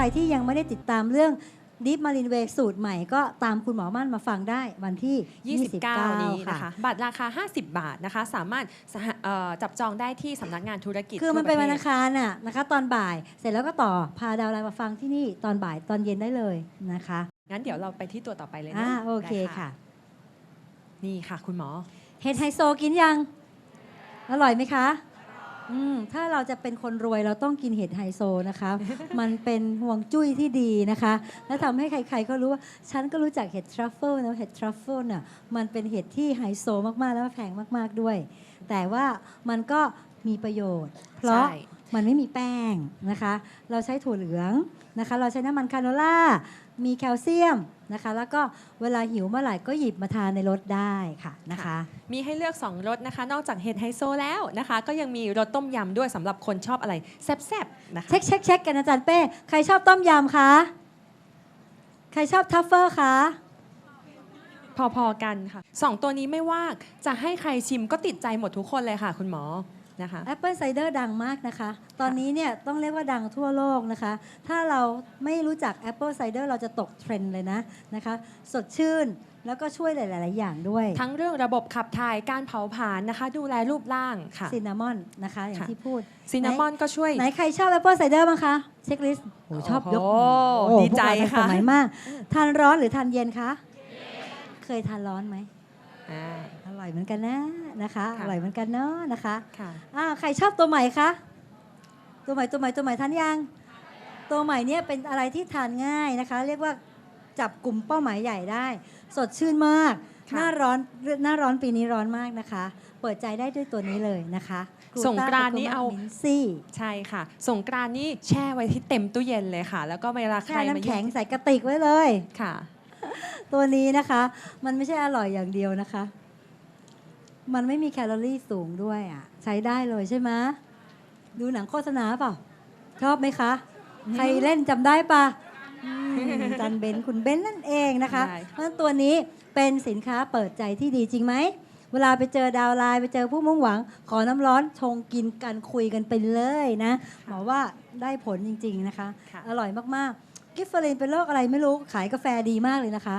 รที่ยังไม่ได้ติดตามเรื่องดิฟมารินเวสูตรใหม่ก็ตามคุณหมอมั่นมาฟังได้วันที่ 29 นี้ค่ะนะคะบัตรราคา 50 บาทนะคะ สามารถสหเอ่อจับจองได้ที่สำนักงานธุรกิจ คือมันเป็นทั่วันปอัระงทศคารน่ะนะคะ ตอนบ่ายเสร็จแล้วก็ต่อพาดาวไลน์มาฟังที่นี่ตอนบ่ายตอนเย็นได้เลยนะคะ งั้นเดี๋ยวเราไปที่ตัวต่อไปเลยอ่านะโอเคได้ค่ะ นี่ค่ะคุณหมอเห็ดไฮโซกินยัง อร่อยไหมคะ อืมถ้าเราจะเป็นคนรวยเราต้องกินเห็ดไฮโซนะคะ มันเป็นห่วงจุ้ยที่ดีนะคะ และทำให้ใครๆก็รู้ว่า ฉันก็รู้จักเห็ดทรัฟเฟิลนะเห็ดทรัฟเฟิลน่ะมันเป็นเห็ดที่ไฮโซมากๆ แล้วก็แพงมากๆด้วย แต่ว่ามันก็มีประโยชน์ เพราะใช่ มันไม่มีแป้งนะคะ เราใช้ถั่วเหลือง นะคะ เราใช้น้ำมันคาโนล่า มีแคลเซียมนะคะ แล้วก็เวลาหิวเมื่อไหร่ก็หยิบมาทานในรถได้ค่ะนะคะ มีให้เลือก 2รสนะคะ นอกจากเห็ดไฮโซแล้วนะคะ ก็ยังมีรสต้มยำด้วยสำหรับคนชอบอะไรแซ่บๆนะคะเช็คเช็คเช็คกันอาจารย์เป้ ใครชอบต้มยำคะ ใครชอบทัฟเฟอร์คะพอๆกันค่ะสองตัวนี้ไม่ว่าจะให้ใครชิมก็ติดใจหมดทุกคนเลยค่ะ คุณหมอ นะคะแอปเปิลไซเดอร์ดังมากนะคะ ตอนนี้เนี่ยต้องเรียกว่าดังทั่วโลกนะคะ ถ้าเราไม่รู้จักแอปเปิลไซเดอร์เราจะตกเทรนด์เลยนะนะคะ สดชื่นแล้วก็ช่วยหลาย ๆ อย่างด้วย ทั้งเรื่องระบบขับถ่ายการเผาผลาญนะคะ ดูแลรูปร่างค่ะซินนามอนนะคะ อย่างค่ะที่พูดซินนามอนก็ช่วย ไหนใครชอบแอปเปิลไซเดอร์บ้างคะ เช็คลิสต์โอ้ชอบยกโอ้โหโอ้ดีใจพวกเราทันค่ะสมัยมาก ทานร้อนหรือทานเย็นคะ เคยทานร้อนไหม อ่าอร่อยเหมือนกันนะนะคะค่ะอร่อยเหมือนกันเนาะนะคะค่ะอ่าใครชอบตัวใหม่คะตัวใหม่ตัวใหม่ตัวใหม่ทานยังตัวใหม่เนี่ยเป็นอะไรที่ทานง่ายนะคะ เรียกว่าจับกลุ่มเป้าหมายใหญ่ได้ สดชื่นมากค่ะหน้าร้อนหน้าร้อนปีนี้ร้อนมากนะคะ เปิดใจได้ด้วยตัวนี้เลยนะคะสงกรานต์นี้เอามินซี่ใช่ค่ะ สงกรานต์นี่แช่ไว้ที่เต็มตู้เย็นเลยค่ะ แล้วก็เวลาใคแช่รมาน้ำเยี่แข็ยงมใส่กระติกไว้เลยค่ะ ตัวนี้นะคะ มันไม่ใช่อร่อยอย่างเดียวนะคะ มันไม่มีแคลอรี่สูงด้วยอะ ใช้ได้เลยใช่ไหมดูหนังโฆษณาเปล่า ชอบไหมคะ ใครเล่นจำได้ปะอืมจันเบนคุณเบนนั่นเองนะคะได้เพราะฉะนั้นตัวนี้เป็นสินค้าเปิดใจที่ดีจริงไหม เวลาไปเจอดาวไลน์ไปเจอผู้มุ่งหวัง ขอน้ำร้อนชงกินกันคุยกันไปเลยนะหมอว่าได้ผลจริง ๆนะคะค่ะอร่อยมากๆ กิฟเฟอรินเป็นโรคอะไรไม่รู้ขายกาแฟดีมากเลยนะคะ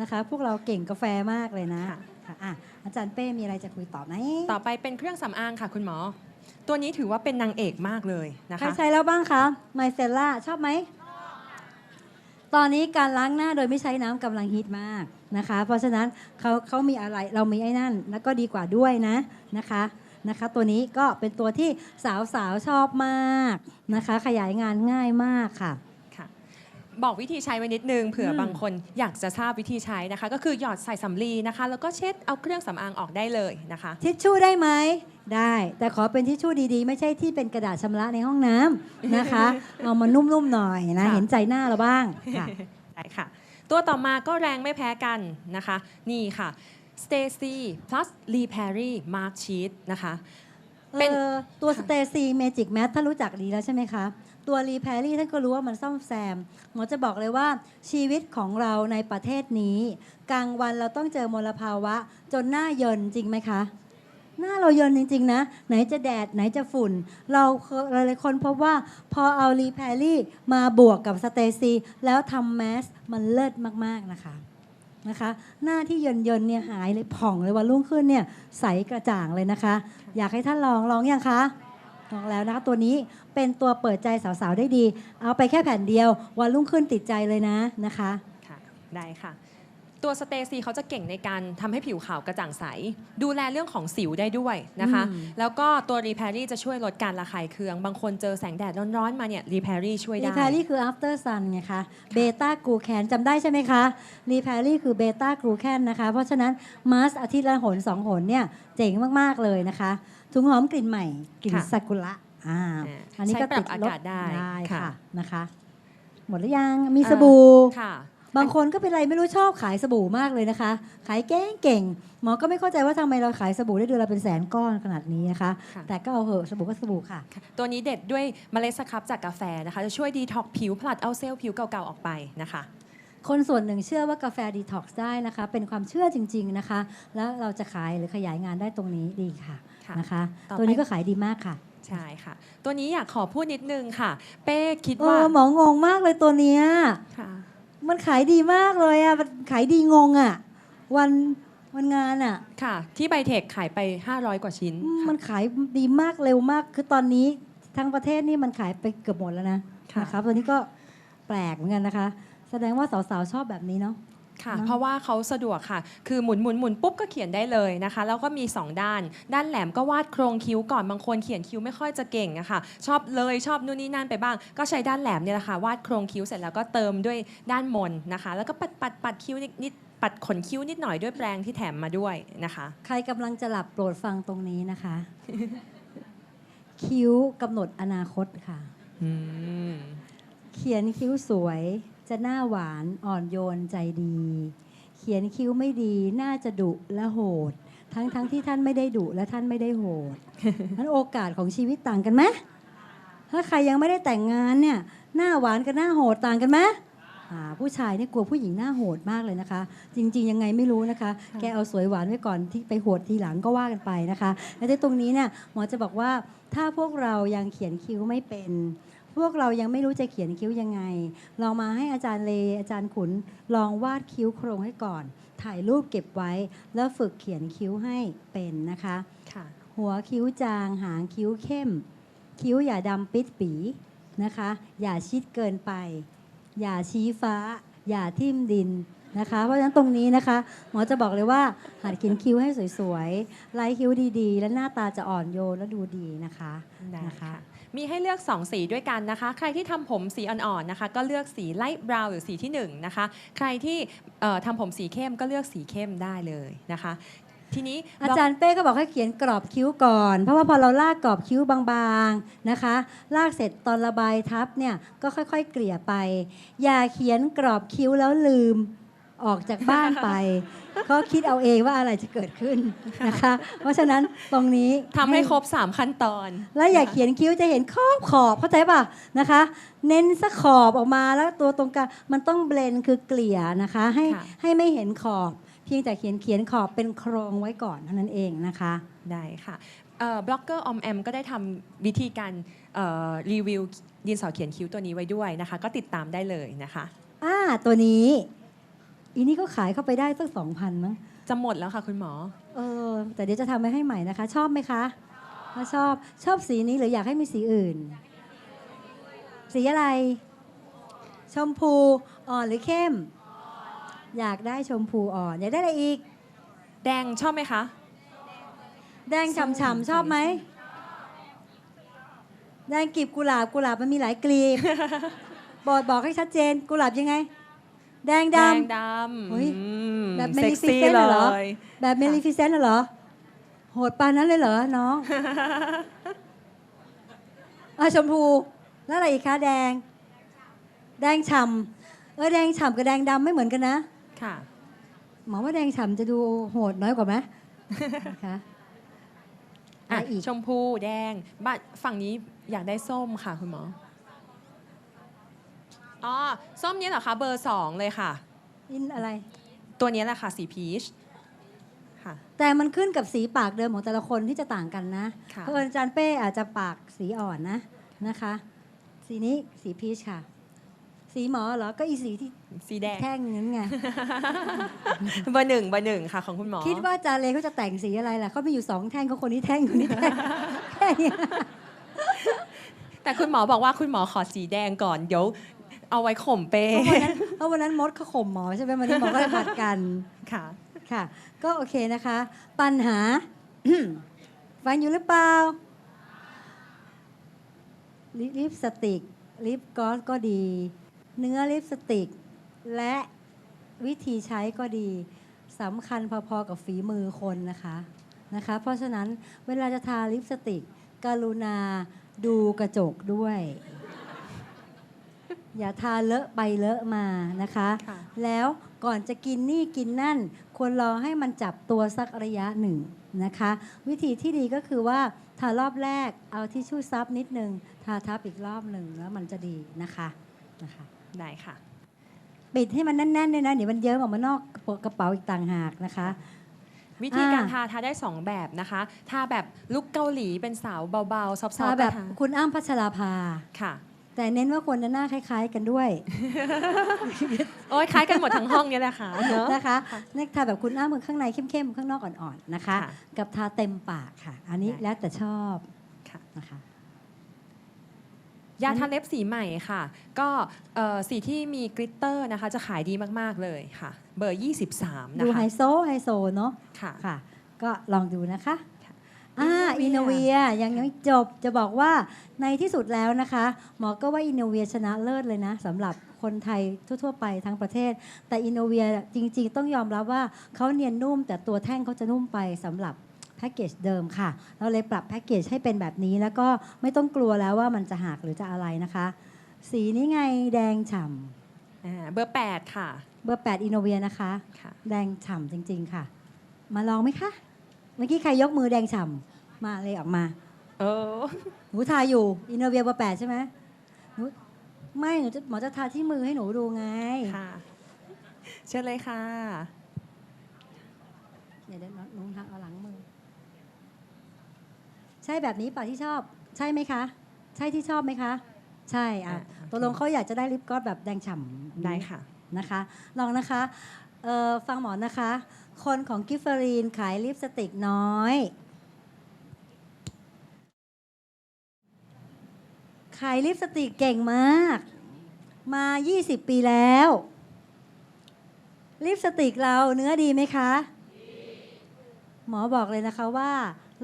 นะคะ พวกเราเก่งกาแฟมากเลยนะค่ะค่ะอะอาจารย์เป้มีอะไรจะคุยต่อไหมต่อไปเป็นเครื่องสำอางค่ะคุณหมอ ตัวนี้ถือว่าเป็นนางเอกมากเลยนะใครคะ ใช้แล้วบ้างคะไมเซล่าชอบไหม ตอนนี้การล้างหน้าโดยไม่ใช้น้ำกำลังฮิตมากนะคะ เพราะฉะนั้นเขาเขามีอะไรเรามีไอ้นั่น แล้วก็ดีกว่าด้วยนะนะคะนะคะ ตัวนี้ก็เป็นตัวที่สาวๆชอบมากนะคะ ขยายงานง่ายมากค่ะค่ะ บอกวิธีใช้ไว้นิดนึงเผื่ออมบางคนอยากจะทราบวิธีใช้นะคะ ก็คือหยอดใส่สำลีนะคะ แล้วก็เช็ดเอาเครื่องสำอางออกได้เลยนะคะ ทิชชู่ได้ไหมได้ แต่ขอเป็นทิชชู่ดีๆ ไม่ใช่ที่เป็นกระดาษชำระในห้องน้ำนะคะ เอามานุ่มๆหน่อยนะค่ะเห็นใจหน้าเราบ้างค่ะได้ค่ะ ตัวต่อมาก็แรงไม่แพ้กันนะคะ นี่ค่ะ Stacy plus Lee Perry Mark Sheet นะคะเป็นเอ่อตัวค่ะสเตซีเมจิกแมทถ้ารู้จักดีแล้วใช่ไหมคะ ตัวรีแพรี่ท่านก็รู้ว่ามันซ่อมแซม หมอจะบอกเลยว่าชีวิตของเราในประเทศนี้ กลางวันเราต้องเจอมลภาวะ จนหน้าเยินจริงไหมคะ หน้าเราเยินจริง ๆ นะ ไหนจะแดดไหนจะฝุ่น เราหลายๆคนพบว่าพอเอารีแพรี่มาบวกกับสเตซีแล้วทำแมสมันเลิศมากๆนะคะนะคะหน้าที่เยินเยินเนี่ยหายเลยผ่องเลยวันรุ่งขึ้นเนี่ยใสกระจ่างเลยนะคะ อยากให้ท่านลองลองยังคะ ลองแล้วนะคะตัวนี้เป็นตัวเปิดใจสาวๆได้ดี เอาไปแค่แผ่นเดียว วันรุ่งขึ้นติดใจเลยนะนะคะค่ะได้ค่ะ ตัวสเตซีเขาจะเก่งในการทำให้ผิวขาวกระจ่างใส ดูแลเรื่องของสิวได้ด้วยนะคะอืมแล้วก็ตัวรีแพรี่จะช่วยลดการระคายเคือง บางคนเจอแสงแดดร้อนๆมาเนี่ยรีแพรี่ช่วยรีได้ แพรี่คือ after sun ไงคะเบต้ากลูแคนจำได้ใช่ไหมคะรีแพรี่คือเบต้ากลูแคนนะคะ เพราะฉะนั้นมาสอาทิตย์ละหนสองหนเนี่ยเจ๋งมากๆเลยนะคะ ถุงหอมกลิ่นใหม่กลิ่นค่ะซากุระอ่าอ่าอันนี้ก็ใช้ปรัติบดอาลกาศได้ได้ค่ะ ค่ะนะคะ หมดหรือยังมีสบู่ ค่ะ บางคนก็เป็นไรไม่รู้ชอบขายสบู่มากเลยนะคะ ขายเก่งเก่งๆหมอก็ไม่เข้าใจว่าทำไมเราขายสบู่ได้เดือนละเป็นแสนก้อนขนาดนี้นะคะ ค่ะ แต่ก็เอาเหอะสบู่ก็สบู่ค่ะ ตัวนี้เด็ดด้วยเมล็ดสครับจากกาแฟนะคะ จะช่วยดีท็อกผิวผลัดเอาเซลล์ผิวเก่าๆออกไปนะคะ คนส่วนหนึ่งเชื่อว่ากาแฟดีท็อกซ์ได้นะคะ เป็นความเชื่อจริง ๆนะคะ แล้วเราจะขายหรือขยายงานได้ตรงนี้ดีค่ะค่ะนะคะ ต่อไป ตัวนี้ก็ขายดีมากค่ะใช่ค่ะ ตัวนี้อยากขอพูดนิดนึงค่ะ เป้คิดเอว่าอหมองงมากเลยตัวเนี้ย ค่ะ มันขายดีมากเลยอะมันขายดีงงอะ วันวันงานอะ ค่ะ ที่ไบเทคขายไป 500 กว่าชิ้นอืมค่ะ มันขายดีมากเร็วมาก คือตอนนี้ทั้งประเทศนี่มันขายไปเกือบหมดแล้วนะค่ะ นะครับตัวนี้ก็แปลกเหมือนกันนะคะ แสดงว่าสาวๆชอบแบบนี้เนาะ ค่ะเนอะเพราะว่าเขาสะดวกค่ะ คือหมุนหมุนหมุนปุ๊บก็เขียนได้เลยนะคะ แล้วก็มี 2 ด้าน ด้านแหลมก็วาดโครงคิ้วก่อน บางคนเขียนคิ้วไม่ค่อยจะเก่งอะค่ะ ชอบเลยชอบนู่นนี่นั่นไปบ้าง ก็ใช้ด้านแหลมเนี่ยแหละค่ะ วาดโครงคิ้วเสร็จแล้วก็เติมด้วยด้านมนนะคะ แล้วก็ปัดปัดปัดคิ้วนิดนิดปัดขนคิ้วนิดหน่อยด้วยแปรงที่แถมมาด้วยนะคะ ใครกำลังจะหลับโปรดฟังตรงนี้นะคะ คิ้วกำหนดอนาคตค่ะ อืม เขียนคิ้วสวย จะหน้าหวานอ่อนโยนใจดี เขียนคิ้วไม่ดีน่าจะดุและโหด ทั้งทั้งที่ท่านไม่ได้ดุและท่านไม่ได้โหดนั้นโอกาสของชีวิตต่างกันไหมถ้าใครยังไม่ได้แต่งงานเนี่ยหน้าหวานกับหน้าโหดต่างกันไหมอ่าผู้ชายเนี่ยกลัวผู้หญิงหน้าโหดมากเลยนะคะ จริง ๆ ยังไงไม่รู้นะคะ แกเอาสวยหวานไว้ก่อนที่ไปโหดทีหลังก็ว่ากันไปนะคะ และที่ตรงนี้เนี่ยหมอจะบอกว่าถ้าพวกเรายังเขียนคิ้วไม่เป็น พวกเรายังไม่รู้จะเขียนคิ้วยังไงเรามาให้อาจารย์เลอาจารย์ขุน ลองวาดคิ้วโครงให้ก่อน ถ่ายรูปเก็บไว้ แล้วฝึกเขียนคิ้วให้เป็นนะคะค่ะหัวคิ้วจางหางคิ้วเข้ม คิ้วอย่าดำปิดปีนะคะ อย่าชิดเกินไป อย่าชี้ฟ้า อย่าทิ่มดินนะคะ เพราะฉะนั้นตรงนี้นะคะ หมอจะบอกเลยว่าหัดเขียนคิ้วให้สวยๆไล่คิ้วดีๆ และหน้าตาจะอ่อนโยนและดูดีนะคะได้นะคะค่ะ มีให้เลือก 2 สีด้วยกันนะคะ ใครที่ทำผมสีอ่อนๆนะคะ ก็เลือกสีไลท์บราวน์หรือสีที่1นะคะ ใครที่เอ่อทำผมสีเข้มก็เลือกสีเข้มได้เลยนะคะทีนี้อาจารย์เป้ก็บอกให้เขียนกรอบคิ้วก่อน เพราะว่าพอเราลากกรอบคิ้วบางๆนะคะ ลากเสร็จตอนระบายทับเนี่ยก็ค่อยๆ เกลี่ยไป อย่าเขียนกรอบคิ้วแล้วลืม ออกจากบ้านไป ก็คิดเอาเองว่าอะไรจะเกิดขึ้นนะคะ เพราะฉะนั้นตรงนี้ทำให้ครบ 3 ขั้นตอน แล้วอย่าเขียนคิ้วจะเห็นขอบขอบเข้าใจป่ะนะคะ เน้นสักขอบออกมาแล้วตัวตรงกลางมันต้องเบลนด์คือเกลี่ยนะคะ ให้ค่ะให้ไม่เห็นขอบ เพียงแต่เขียนเขียนขอบเป็นโครงไว้ก่อนเท่านั้นเองนะคะได้ค่ะบล็อกเกอร์อมแอมก็ได้ทำวิธีการเอ่อรีวิวดินสอเขียนคิ้วตัวนี้ไว้ด้วยนะคะ ก็ติดตามได้เลยนะคะอ่าตัวนี้ อีนี่ก็ขายเข้าไปได้สักสองพันมั้งจะหมดแล้วค่ะ คุณหมอ เออ แต่เดี๋ยวจะทำไว้ให้ใหม่นะคะ ชอบไหมคะถ้าชอบชอบสีนี้หรืออยากให้มีสีอื่น สีอะไร ชมพูอ่อนหรือเข้ม อยากได้ชมพูอ่อน อยากได้อะไรอีก แดงชอบไหมคะ แดงฉ่ำๆชอบไหมแดงกลีบกุหลาบกุหลาบมันมีหลายกลีบบอกบอกให้ชัดเจนกุหลาบยังไง แดงแดดำงดำเฮ้ยอืมแบบเซ็กซี่ Maleficent เลเหรอย แบบเมลิฟิเซนต์เหรอ โหดปานนั้นเลยเหรอ น้อง อะชมพู แล้วอะไรอีกคะแดง แดงฉ่ำเออแดงฉ่ำกับแดงดำไม่เหมือนกันนะ ค่ะ หมอว่าแดงฉ่ำจะดูโหดน้อยกว่าไหม นะคะอะอะไรอีกชมพูแดงบ้านฝั่งนี้อยากได้ส้มค่ะคุณหมอ อ๋อส้มนี้เหรอคะเบอร์สองเลยค่ะ อินอะไร ตัวนี้แหละค่ะสีพีช ค่ะ แต่มันขึ้นกับสีปากเดิมของแต่ละคนที่จะต่างกันนะค่ะ เพราะอาจารย์เป้อาจจะปากสีอ่อนนะนะคะ สีนี้สีพีชค่ะ สีหมอเหรอก็อีสีที่สีแดง แท่งนั้นไง เบอร์หนึ่งเบอร์หนึ่งค่ะของคุณหมอ คิดว่าอาจารย์เลเขาจะแต่งสีอะไรล่ะเขามีอยู่สองแท่งเขาคนนี้แท่งคนนี้แท่งแค่เนี้ยแต่คุณหมอบอกว่าคุณหมอขอสีแดงก่อน เดี๋ยว เอาไว้ข่มเป้เพราะวันนั้นเพราะวันนั้นมดเขาข่มหมอใช่ไหมวันนี้หมอก็เลยผัดกันค่ะค่ะ ก็โอเคนะคะ ปัญหาฟังอยู่หรือเปล่าลิลิปสติกลิปกลอสก็ดี เนื้อลิปสติก และวิธีใช้ก็ดีสำคัญพอๆกับฝีมือคนนะคะนะคะ เพราะฉะนั้นเวลาจะทาลิปสติก กรุณาดูกระจกด้วย อย่าทาเลอะไปเลอะมานะคะ ค่ะ แล้วก่อนจะกินนี่กินนั่น ควรรอให้มันจับตัวสักระยะหนึ่งนะคะ วิธีที่ดีก็คือว่าทารอบแรกเอาที่ชู่ซับนิดนึงทาทับอีกรอบหนึ่งแล้วมันจะดีนะคะนะคะ ได้ค่ะ ปิดให้มันแน่นๆด้วยนะเดี๋ยวมันเยิ้มออกมานอกกระเป๋าอีกต่างหากนะคะ วิธีการอ่า ทาทาได้2แบบนะคะ ทาแบบลุกเกาหลีเป็นสาวเบาๆ ซอฟต์ๆทาแบบก็ทาคุณอ้ำพัชราภา ค่ะ แต่เน้นว่าควรจะหน้าคล้าย ๆ กันด้วยโอ้ยคล้ายกันหมดทั้งห้องเนี่ยแหละค่ะเนอะนะคะเนกทาแบบคุณอ้ำข้างในเข้มๆข้างนอกอ่อนๆนะคะค่ะกับทาเต็มปากค่ะ อันนี้ได้แล้วแต่ชอบค่ะนะคะยาทาเล็บสีใหม่ค่ะ ก็เอ่อสีที่มีกลิตเตอร์นะคะ จะขายดีมาก ๆ เลยค่ะ เบอร์ 23 นะดูคะไฮโซไฮโซเนาะค่ะค่ะก็ลองดูนะคะค่ะ อ่าอิอินนโนโนเวีเวียยยังยังไม่จบจะบอกว่าในที่สุดแล้วนะคะ หมอก็ว่าอินโนเวียชนะเลิศเลยนะสำหรับคนไทยทั่ว ๆ ไปทั้งประเทศ แต่อินโนเวียจริง ๆ ต้องยอมรับว่าเขาเนียนนุ่ม แต่ตัวแท่งเขาจะนุ่มไปสำหรับแพ็กเกจเดิมค่ะ เราเลยปรับแพ็กเกจให้เป็นแบบนี้แล้วก็ไม่ต้องกลัวแล้วว่ามันจะหักหรือจะอะไรนะคะ สีนี้ไงแดงฉ่อ่าเบอร์ 8 ค่ะำเบอร์ 8อินโนเวียนะคะ ค่ะ แดงฉ่ำจริง ๆ ค่ะ มาลองไหมคะ เมื่อกี้ใครยกมือแดงฉ่ำมาเลยออกมา เออหนูทาอยู่อินโนเวียเบอร์แปดใช่ไหมหนูไม่หนูจะหมอจะทาที่มือให้หนูดูไงค่ะ เชิญเลยค่ะเดี๋ยวเดี๋ยวหนูทาเอาหลังมือ ใช่แบบนี้ป่ะที่ชอบ ใช่ไหมคะ ใช่ที่ชอบไหมคะ ใช่อะอะโอเคตกลงเขาอยากจะได้ลิปกลอสแบบแดงฉ่ำได้ค่ะนะคะ ลองนะคะเอ่อฟังหมอนะคะ คนของกิฟเฟอรีนขายลิปสติกน้อย ขายลิปสติกเก่งมาก มา 20 ปีแล้ว ลิปสติกเราเนื้อดีไหมคะ หมอบอกเลยนะคะว่า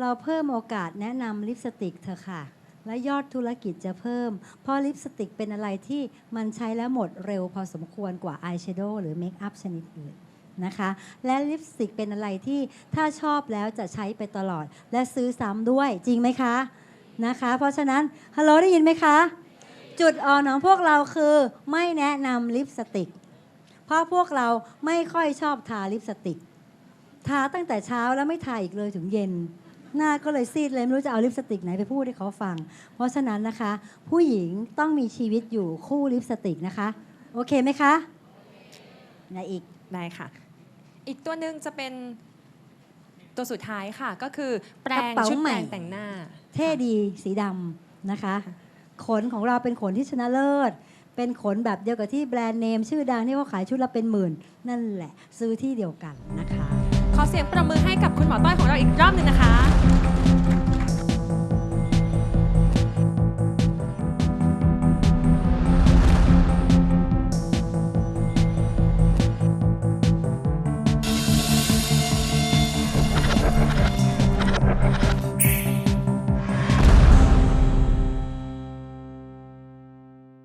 เราเพิ่มโอกาสแนะนำลิปสติกเธอะค่ะ และยอดธุรกิจจะเพิ่ม เพราะลิปสติกเป็นอะไรที่มันใช้แล้วหมดเร็วพอสมควรกว่าอายแชโดว์หรือเมคอัพชนิดอื่น นะคะ และลิปสติกเป็นอะไรที่ถ้าชอบแล้วจะใช้ไปตลอด และซื้อซ้ำด้วยจริงไหมคะนะคะ เพราะฉะนั้นฮัลโหลได้ยินไหมคะ จุดอ่อนของพวกเราคือไม่แนะนำลิปสติก เพราะพวกเราไม่ค่อยชอบทาลิปสติก ทาตั้งแต่เช้าแล้วไม่ทาอีกเลยถึงเย็นหน้าก็เลยซีดเลยไม่รู้จะเอาลิปสติกไหนไปพูดให้เขาฟัง เพราะฉะนั้นนะคะ ผู้หญิงต้องมีชีวิตอยู่คู่ลิปสติกนะคะ โอเคไหมคะไหนอีก ได้ค่ะ อีกตัวหนึ่งจะเป็นตัวสุดท้ายค่ะ ก็คือแปรงกระเป๋าชุดใหม่ แปรงแต่งหน้า เท่ดีสีดำนะคะ ขนของเราเป็นขนที่ชนะเลิศ เป็นขนแบบเดียวกับที่แบรนด์เนม ชื่อดังที่เขาขายชุดละเป็นหมื่น นั่นแหละซื้อที่เดียวกันนะคะ ขอเสียงประมือให้กับคุณหมอต้อยของเราอีกรอบหนึ่งนะคะ